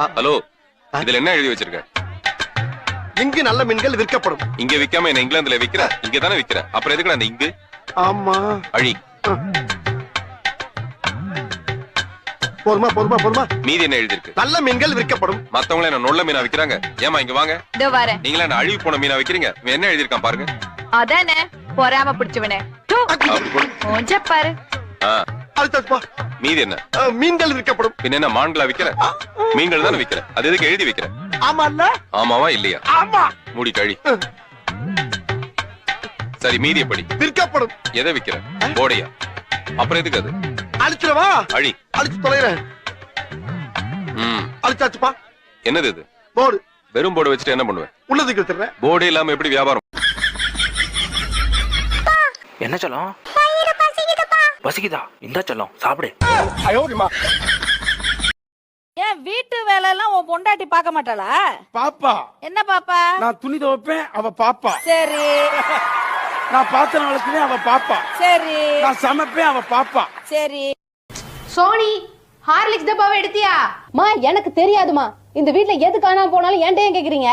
Hello இதுல என்ன எழுதி வச்சிருக்க? இங்கு நல்ல மீன்கள் விற்கப்படும். இங்க விக்காம என்ன இங்கிலாந்துல விக்கிற இங்க தானே விக்கிற அப்புறம் எதுக்கு அந்த இங்கு? ஆமா. அழி. போதுமா போதுமா போதுமா? மீதி என்ன எழுதி இருக்கு நல்ல மீன்கள் விற்கப்படும். மத்தவங்கள என்ன நொல்ல மீனா விக்கிறாங்க ஏமா இங்க வாங்க. இதோ வரேன். நீங்களா என்ன அழுகி போன மீனா விக்கிறீங்க இவன் என்ன எழுதிருக்கான் பாருங்க. அதானே? பொறாம பிடிச்சவனே. பாரு. ஆ, அடுத்ததுப்பா மீதி என்ன? மீன்கள் விற்கப்படும். பின்ன என்ன மான்களா விக்கிற மீன்கள் தானே விக்கிற அது எதுக்கு எழுதி வைக்கிற? ஆமா இல்ல ஆமாவா இல்லையா? ஆமா. மூடி கழி. சரி மீதி எப்படி? விற்கப்படும். எதை விக்கிற? போடையா? அப்புறம் எதுக்கு அது? அழிச்சிடவா? அழி. அழிச்சு தொலைறேன். அழிச்சாச்சுப்பா. என்னது இது? போடு. வெறும் போர்டு வச்சுட்டு என்ன பண்ணுவேன்? உள்ளதுக்கு போர்டே இல்லாம எப்படி வியாபாரம்? என்ன சொல்லும்? பசிக்குதா இந்தா சொல்லும் சாப்பிடு. ஏன் வீட்டு வேலை எல்லாம் உன் பொண்டாட்டி பார்க்க மாட்டாளா? பாப்பா. என்ன பாப்பா? நான் துணி துவைப்பேன் அவ பாப்பா. சரி. நான் பாத்திரம் வளர்க்குவேன் அவ பாப்பா. சரி. நான் சமைப்பேன் அவ பாப்பா. சரி. சோனி ஹார்லிக்ஸ் டப்பாவை எடுத்தியா? மா எனக்கு தெரியாதுமா. இந்த வீட்ல எது காணாம போனாலும் என்கிட்ட ஏன் கேக்குறீங்க?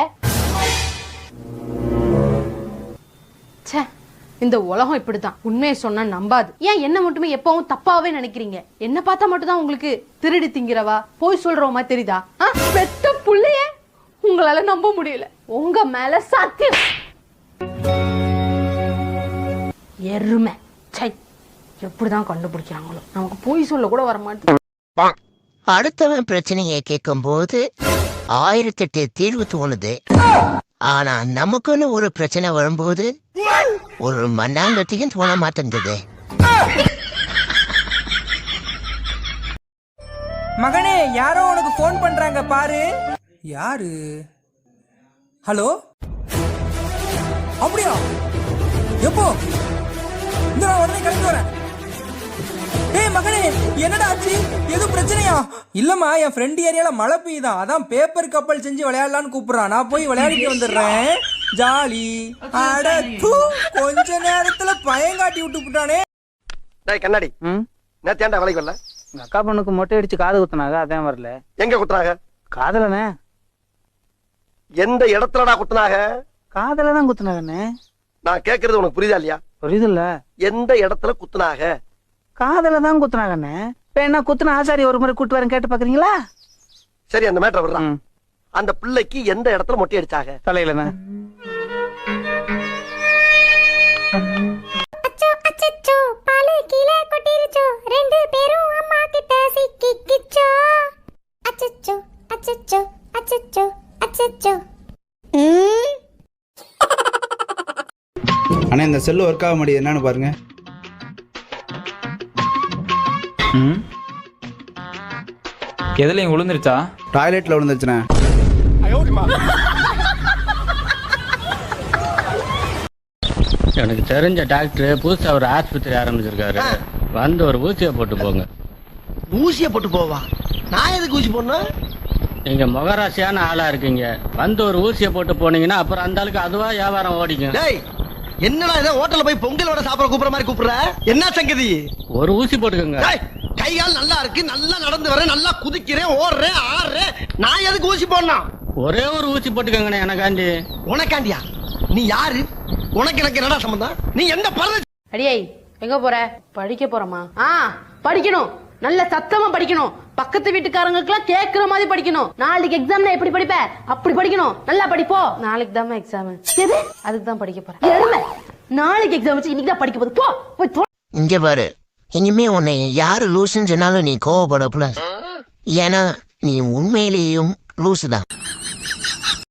ச்சே. இந்த உலகம் இப்படிதான் உண்மையை சொன்னா நம்பாது. ஏன் என்ன மட்டுமே எப்பவும் தப்பாவே நினைக்கிறீங்க? என்ன பார்த்தா மட்டும் தான் உங்களுக்கு திருடி திங்கிறவா? போய் சொல்றவமா தெரியுதா? பெத்த புள்ளைய உங்களால நம்ப முடியல. உங்க மேல சத்தியம். எருமை. சை எப்படிதான் கண்டுபிடிக்கிறாங்களோ. நமக்கு போய் சொல்ல கூட வர மாட்டேன் அடுத்தவன் பிரச்சனையை கேட்கும் போது ஆயிரத்தி ஆயிரத்தெட்டு தீர்வு தோணுது. ஆனா நமக்குன்னு ஒரு பிரச்சனை வரும்போது ஒரு மண்ணாங்கட்டியும் தோண மாட்டேங்குது. மகனே யாரோ உனக்கு ஃபோன் பண்றாங்க பாரு. யாரு? ஹலோ? அப்படியா? எப்போ? இந்த நான் உடனே கிளம்பி வரேன். ஏய் மகனே என்னடா ஆச்சு? எதுவும் பிரச்சனையா? இல்லம்மா என் ஃப்ரெண்ட் ஏரியால மழை பெய்யுதான் அதான் பேப்பர் கப்பல் செஞ்சு விளையாடலான்னு கூப்பிடுறான். நான் போய் விளையாடிட்டு வந்துடுறேன். ஜாலி. அட தூ, கொஞ்ச நேரத்துல பயங்காட்டி விட்டு விட்டானே டேய் கண்ணாடி. நேத்து ஏன்டா வேலைக்கு வரல? எங்க அக்கா பொண்ணுக்கு மொட்டை அடிச்சு காது குத்துனாங்க அதான் வரல. எங்க குத்துனாங்க? காதலனே? எந்த இடத்துலடா குத்துனாங்க? காதல தான் குத்துனாங்கண்ணே. நான் கேக்குறது உனக்கு புரியுதா இல்லையா? புரியுதுல்ல. எந்த இடத்துல குத்துனாங்க? காதல தான் குத்துனாங்கண்ணே. இப்ப என்ன குத்துன ஆசாரி ஒரு முறை கூட்டு வரேன் கேட்டு பாக்குறீங்களா? சரி அந்த மேட்டர் விடுறான் ம். அந்த பிள்ளைக்கு எந்த இடத்துல மொட்டை அடிச்சாங்க? தலையிலண்ணே அச்சச்சோ பாலு கீழே கொட்டிருச்சோ. ரெண்டு பேரும் அம்மா கிட்ட சிக்கிக்கிச்சோ. அச்சச்சோ அச்சச்சோ அச்சச்சோ அச்சச்சோ. அண்ணா இந்த செல்லு ஒர்க் ஆக முடியுது என்னன்னு பாருங்க. எதுலையும் விழுந்துருச்சா? டாய்லெட்ல விழுந்துச்சுண்ணே எனக்கு தெரிஞ்ச டாக்டர் புதுசா ஒரு ஆஸ்பத்திரி ஆரம்பிச்சிருக்காரு. வந்து ஒரு ஊசியை போட்டு போங்க. ஊசிய போட்டு போவா? நான் எதுக்கு ஊசி போடணும்? நீங்க முகராசியான ஆளா இருக்கீங்க. வந்து ஒரு ஊசியை போட்டு போனீங்கன்னா அப்புறம் அந்த ஆளுக்கு அதுவா வியாபாரம் ஓடிக்கும். டேய் என்னடா இதை ஹோட்டல்ல போய் பொங்கலோட சாப்பிட கூப்பிடுற மாதிரி கூப்பிடுற? என்ன சங்கதி? ஒரு ஊசி போட்டுக்கோங்க. டேய் கை கால் நல்லா இருக்கு. நல்லா நடந்து வரேன். நல்லா குதிக்கிறேன். ஓடுறேன். ஆடுறேன். நான் எதுக்கு ஊசி போடணும்? ஒரே ஒரு ஊசி போட்டுக்கோங்கண்ணே எனக்காண்டி. உனக்காண்டியா? நீ யாரு? உனக்கு எனக்கு என்னடா சம்பந்தம்? நீ எந்த பரத அடியே எங்க போற? படிக்க போறோமா ஆ படிக்கணும். நல்ல சத்தமா படிக்கணும். பக்கத்து வீட்டுக்காரங்களுக்குலாம் கேக்குற மாதிரி படிக்கணும். நாளைக்கு எக்ஸாம்ல எப்படி படிப்ப? அப்படி படிக்கணும். நல்லா படிப்போ நாளைக்கு தான் எக்ஸாம் எது? அதுக்கு தான் படிக்க போறேன். நாளைக்கு எக்ஸாம் வச்சு இன்னைக்கு தான் படிக்க போகுது. போ. போய். இங்க பாரு. இனிமே உன்னை யாரு லூசுன்னு சொன்னாலும் நீ கோவப்படக்கூடாது ஏன்னா நீ உண்மையிலேயும் லூசு தான்